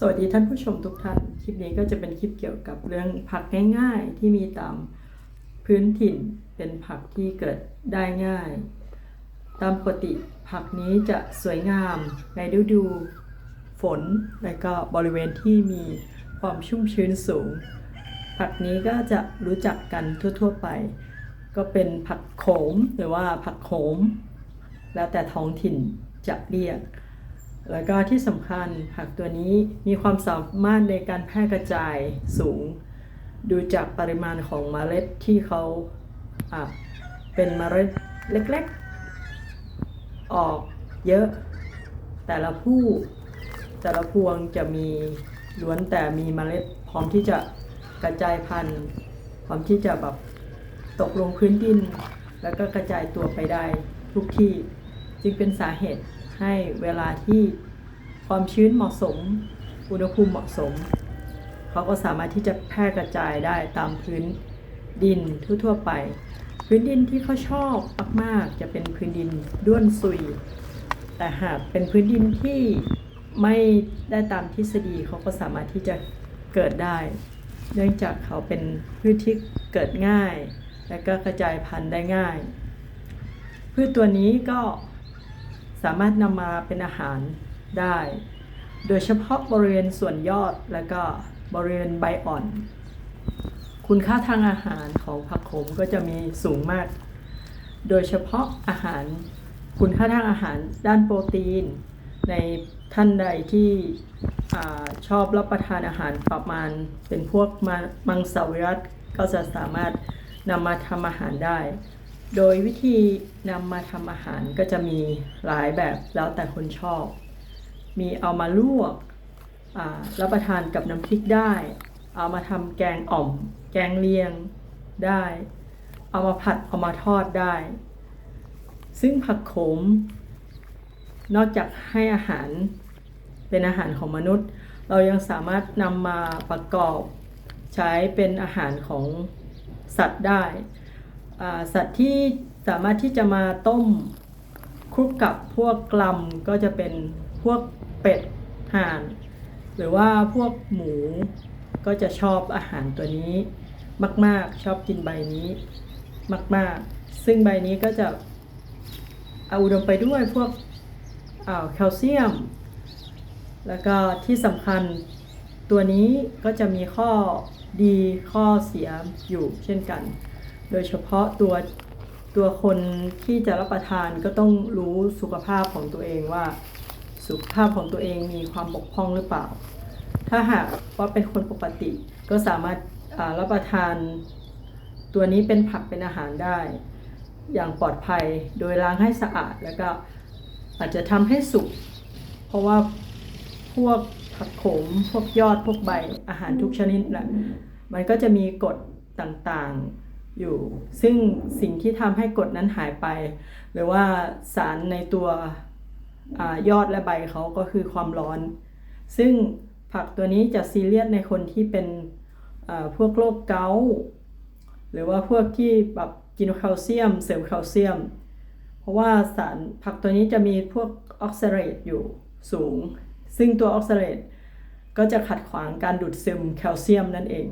สวัสดีท่านผู้ชมทุกท่าน คลิปนี้ก็จะเป็นคลิปเกี่ยวกับเรื่องผักง่ายๆ ที่มีตามพื้นถิ่นเป็นผักที่เกิดได้ง่าย ตามปกติผักนี้จะสวยงามในฤดูฝน และก็บริเวณที่มีความชุ่มชื้นสูง ผักนี้ก็จะรู้จักกันทั่วๆไป ก็เป็นผักโขมหรือว่าผักโขม แล้วแต่ท้องถิ่นจะเรียก แล้วก็ที่สำคัญผักตัวนี้มีความสามารถในการแพร่กระจายสูง ดูจากปริมาณของเมล็ดที่เขาเป็นเมล็ดเล็กๆ ออกเยอะ แต่ละผู้แต่ละพวงจะมีล้วนแต่มีเมล็ดพร้อมที่จะกระจายพันธุ์ พร้อมที่จะแบบตกลงพื้นดิน แล้วก็กระจายตัวไปได้ทุกที่จึงเป็นสาเหตุ ให้เวลาที่ความชื้นเหมาะสม อุณหภูมิเหมาะสม เขาก็สามารถที่จะแพร่กระจายได้ตามพื้นดินทั่วๆไป พื้นดินที่เขาชอบมากๆจะเป็นพื้นดินด้วนซุย แต่หากเป็นพื้นดินที่ไม่ได้ตามทฤษฎีเขาก็สามารถที่จะเกิดได้ เนื่องจากเขาเป็นพืชที่เกิดง่าย และก็กระจายพันธุ์ได้ง่าย พืชตัวนี้ก็ สามารถนำมาเป็นอาหารได้ โดยเฉพาะบริเวณส่วนยอดและก็บริเวณใบอ่อน คุณค่าทางอาหารของผักโขมก็จะมีสูงมาก โดยเฉพาะอาหารคุณค่าทางอาหารด้านโปรตีน ในท่านใดที่อชอบรับประทานอาหารประมาณ เป็นพวกมามังสวิรัตก็จะสามารถนำมาทำอาหารได้ โดยวิธีนำมาทำอาหารก็จะมีหลายแบบแล้วแต่คนชอบ มีเอามาลวกรับประทานกับน้ำพริกได้ เอามาทำแกงอ่อม แกงเลียงได้ เอามาผัดเอามาทอดได้ ซึ่งผักโขม นอกจากให้อาหารเป็นอาหารของมนุษย์ เรายังสามารถนำมาประกอบใช้เป็นอาหารของสัตว์ได้ สัตว์ที่สามารถที่จะมาต้มคลุกกับพวกกลัมก็จะเป็นพวกเป็ดห่าน หรือว่าพวกหมูก็จะชอบอาหารตัวนี้มาก ๆ ชอบกินใบนี้มาก ๆ ซึ่งใบนี้ก็จะเอาอุดมไปด้วยพวกแคลเซียม แล้วก็ที่สำคัญตัวนี้ก็จะมีข้อดีข้อเสียอยู่เช่นกัน โดยเฉพาะตัวตัวคนที่จะรับประทานก็ต้องรู้สุขภาพของตัวเองว่า สุขภาพของตัวเองมีความบกพร่องหรือเปล่า ถ้าหากว่าเป็นคนปกติก็สามารถรับประทาน ตัวนี้เป็นผักเป็นอาหารได้ อย่างปลอดภัยโดยล้างให้สะอาดแล้วก็อาจจะทำให้สุกเพราะว่าพวกผักโขมพวกยอดพวกใบอาหารทุกชนิดนะมันก็จะมีกรดต่างๆ อยู่ ซึ่งสิ่งที่ทำให้กรดนั้นหายไป หรือว่าสารในตัวอยอดและใบเขาก็คือความร้อน ซึ่งผักตัวนี้จะซีเรียสในคนที่เป็นพวกโรคเกาต์หรือว่าพวกที่แบบกินแคลเซียม เสริมแคลเซียม เพราะว่าสารผักตัวนี้จะมีพวกออกซาเรตอยู่สูง ซึ่งตัวออกซาเรตก็จะขัดขวางการดูดซึมแคลเซียมนั่นเอง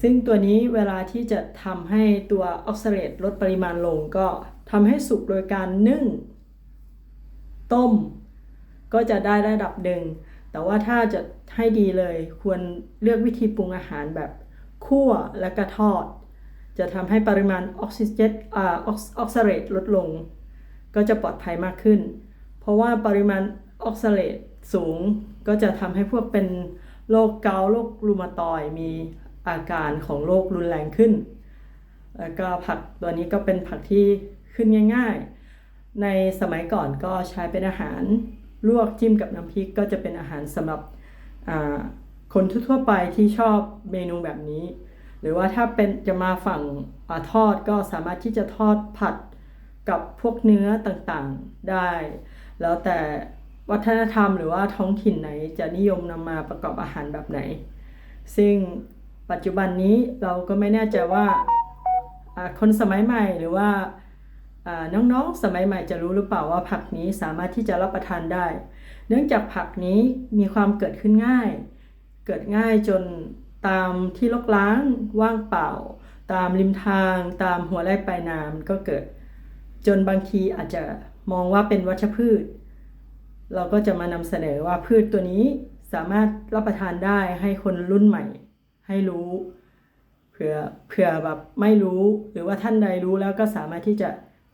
ซึ่งตัวนี้เวลาที่จะทำให้ตัวออกซาเรตลดปริมาณลงก็ทำให้สุกโดยการนึ่ง ต้ม ก็จะได้ระดับหนึ่ง แต่ว่าถ้าจะให้ดีเลยควรเลือกวิธีปรุงอาหารแบบคั่วและก็ทอด จะทำให้ปริมาณออกซิเจนออกซาเรตลดลง ก็จะปลอดภัยมากขึ้น เพราะว่าปริมาณออกซาเลตสูงก็จะทำให้พวกเป็นโรคเกาต์โรครูมาตอยมี อาการของโรครุนแรงขึ้น แล้วก็ผักตัวนี้ก็เป็นผักที่ขึ้นง่าย ๆ ในสมัยก่อนก็ใช้เป็นอาหารลวกจิ้มกับน้ำพริกก็จะเป็นอาหารสำหรับคนทั่วๆไปที่ชอบเมนูแบบนี้ หรือว่าถ้าเป็นจะมาฝั่งอทอดก็สามารถที่จะทอดผัดกับพวกเนื้อต่างๆได้ แล้วแต่วัฒนธรรมหรือว่าท้องถิ่นไหนจะนิยมนำมาประกอบอาหารแบบไหน ซึ่ง ปัจจุบันนี้เราก็ไม่แน่ใจว่าคนสมัยใหม่หรือว่าน้องๆสมัยใหม่จะรู้หรือเปล่าว่าผักนี้สามารถที่จะรับประทานได้ เนื่องจากผักนี้มีความเกิดขึ้นง่าย เกิดง่ายจนตามที่ลกล้างว่างเปล่า ตามริมทาง ตามหัวไร่ปลายน้ำก็เกิด จนบางทีอาจจะมองว่าเป็นวัชพืช เราก็จะมานำเสนอว่าพืชตัวนี้สามารถรับประทานได้ให้คนรุ่นใหม่ ให้รู้เผื่อเผื่อแบบไม่รู้หรือว่าท่านใดรู้แล้วก็สามารถที่จะ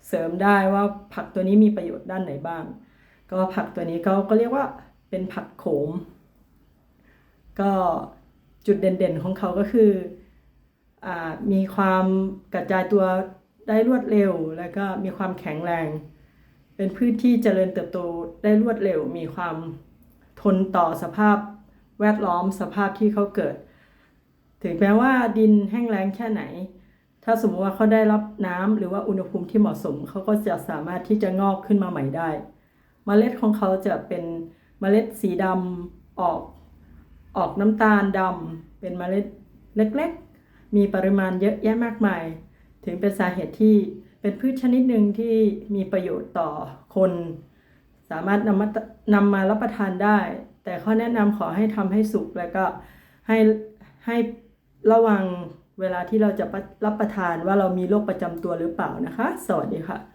เสริมได้ว่าผักตัวนี้มีประโยชน์ด้านไหนบ้าง ก็ผักตัวนี้ก็ก็เรียกว่าเป็นผักโขม ก็จุดเด่นๆของเขาก็คืออมีความกระจายตัวได้รวดเร็ว แล้วก็มีความแข็งแรง เป็นพืชที่เจริญเติบโตได้รวดเร็ว มีความทนต่อสภาพแวดล้อมสภาพที่เขาเกิด ถึงแม้ว่าดินแห้งแล้งแค่ไหน ถ้าสมมติว่าเขาได้รับน้ำหรือว่าอุณหภูมิที่เหมาะสม เขาก็จะสามารถที่จะงอกขึ้นมาใหม่ได้เมล็ดของเขาจะเป็นเมล็ดสีดำออกออกน้ำตาลดำเป็นเมล็ดเล็กๆ มีปริมาณเยอะแยะมากมาย ถึงเป็นสาเหตุที่เป็นพืชชนิดหนึ่งที่มีประโยชน์ต่อคน สามารถนำมานำมารับประทานได้ แต่ข้อแนะนำขอให้ทำให้สุกแล้วก็ให้ให้ ระวังเวลาที่เราจะรับประทานว่าเรามีโรคประจำตัวหรือเปล่านะคะ สวัสดีค่ะ